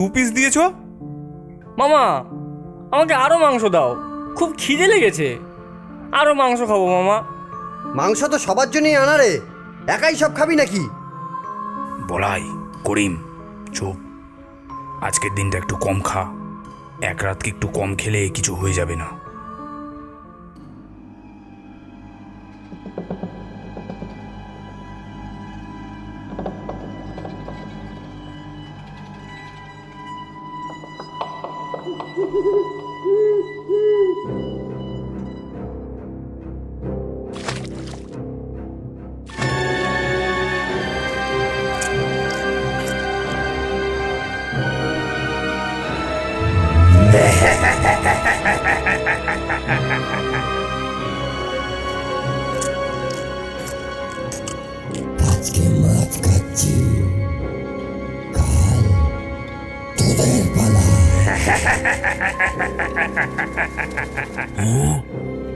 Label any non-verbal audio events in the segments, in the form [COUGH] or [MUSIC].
দু পিস দিয়েছ? মামা আমাকে আরও মাংস দাও। খুব খিদে লেগেছে। আরও মাংস খাব মামা। মাংস তো সবার জন্যই আনা রে। একাই সব খাবি নাকি? বলাই করিম চুপ। আজকের দিনটা একটু কম খা। এক রাতকে একটু কম খেলে কিছু হয়ে যাবে না। Woohoo! [LAUGHS]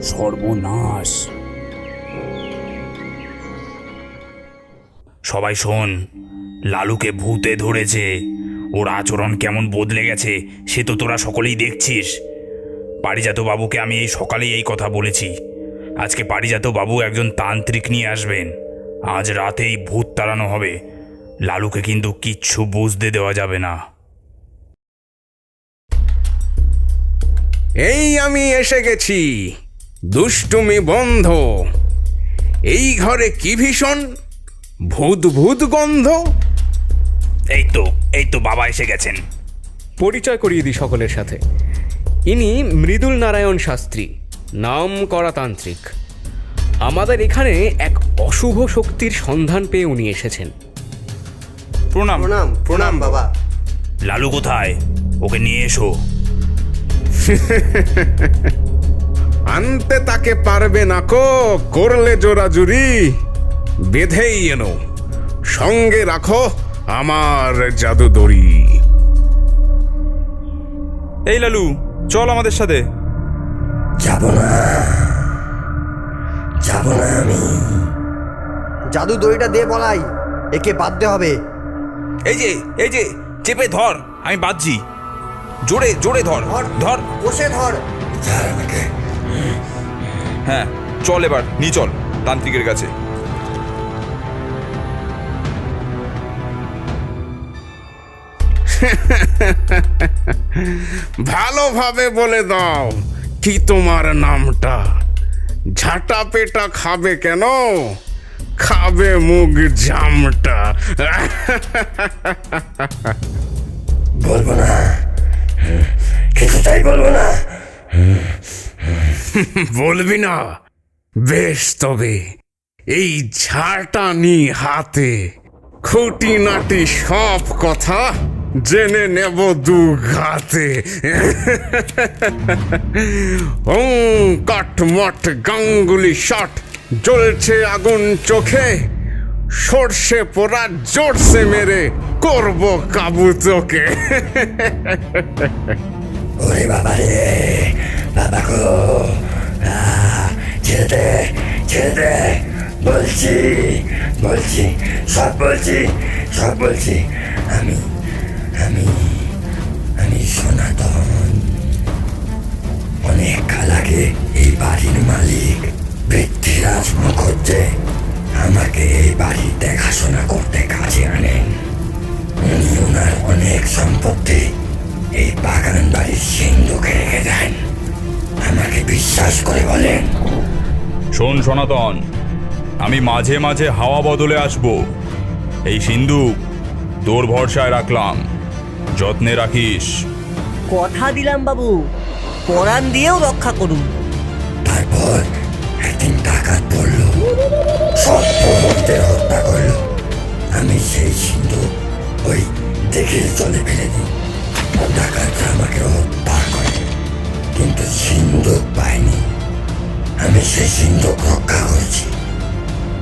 সর্বনাশ। সবাই শোন, লালুকে ভূতে ধরেছে। ওর আচরণ কেমন বদলে গেছে, সে তো তোরা সকলেই দেখছিস। পারিজাত বাবুকে আমি এই সকালেই এই কথা বলেছি। আজকে পারিজাত বাবু একজন তান্ত্রিক নিয়ে আসবেন। আজ রাতেই ভূত তাড়ানো হবে। লালুকে কিন্তু কিচ্ছু বুঝতে দেওয়া যাবে না। এই আমি এসে গেছি। দুষ্টুমি বন্ধ। এই ঘরে কি ভীষণ? ভূত ভূত গন্ধ? এই তো এই তো বাবা এসে গেছেন। পরিচয় করিয়ে দিই সকলের সাথে। ইনি মৃদুল নারায়ণ শাস্ত্রী নাম করা তান্ত্রিক। আমাদের এখানে এক অশুভ শক্তির সন্ধান পেয়ে উনি এসেছেন। প্রণাম। প্রণাম প্রণাম বাবা। লালু কোথায়? ওকে নিয়ে এসো। আনতে তাকে পারবে না কো করলে জোরাজুরি বেঁধেই এনো। সঙ্গে রাখো আমার জাদু দড়ি। এই লালু চল আমাদের সাথে। যাব না। যাব না আমি। জাদু দড়িটা দে বলাই একে বাঁধতে হবে। এই যে এই যে চেপে ধর আমি বাঁধছি। জোরে জোরে ধর ধর বসে ধর। হ্যাঁ চল এবার নিয়ে চল তান্ত্রিকের কাছে। ভালোভাবে বলে দাও কি তোমার নামটা? ঝাঁটা পেটা খাবে কেন? খাবে মুগ জামটা বলব না। কিছুটাই বলব না। [LAUGHS] বলবি না। বেশ তবে, এই ঝাঁটানি হাতে, খুঁটিনাটি সব কথা জেনে নেব দু ঘাতে [LAUGHS] ওং কাটমট গাঙ্গুলি শট, জ্বলছে আগুন চোখে। সর্ষে পোড়া জোরসে মেরে করব কাবু তোকে। ওরে বাবা রে, বাবা গো। ছেড়ে ছেড়ে বলছি বলছি, সব বলছি সব বলছি। আমি আমি আমি সনাতন। অনেক কাল আগে এই বাড়ির মালিক পৃথ্বীরাজ মুখর্জে আমাকে এই বাড়ি দেখাশোনা করতে কাজে আনেন উনি ওনার অনেক সম্পত্তি এই বাগান বাড়ির সিন্ধুকে রেখে দেন। আমাকে বিশ্বাস করে বলেন। শোন সনাতন আমি মাঝে মাঝে হাওয়া বদলে আসব। এই সিন্ধুক তোর ভরসায় রাখলাম। যত্নে রাখিস। কথা দিলাম বাবু পরাণ দিয়েও রক্ষা করুন। তারপর একদিন ডাকাত পড়ল। সব প্রমোদদের হত্যা করল আমি সেই সিন্ধু। ওই দেখে চলে ফেলে দিই। ডাকাতরা আমাকে হত্যা করে। কিন্তু সিন্ধুক পাইনি। আমি সেই সিন্ধুক রক্ষা করেছি।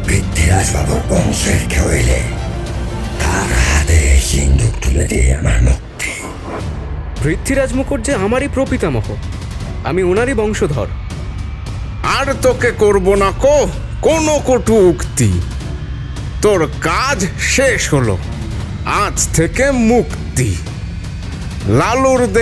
পৃথ্বীরাজ বাবুর বংশের কেউ এলে তার হাতে এই সিন্ধুক তুলে দিয়ে আমার মুক্তি। পৃথ্বীরাজ মুখর্জি আমারই প্রপিতামহ আমি ওনারই বংশধর। আর তোকে করব না কো। কোনো কটু উক্তি। তোর কাজ শেষ হলো আজ থেকে মুক্তি। লালুর দেহ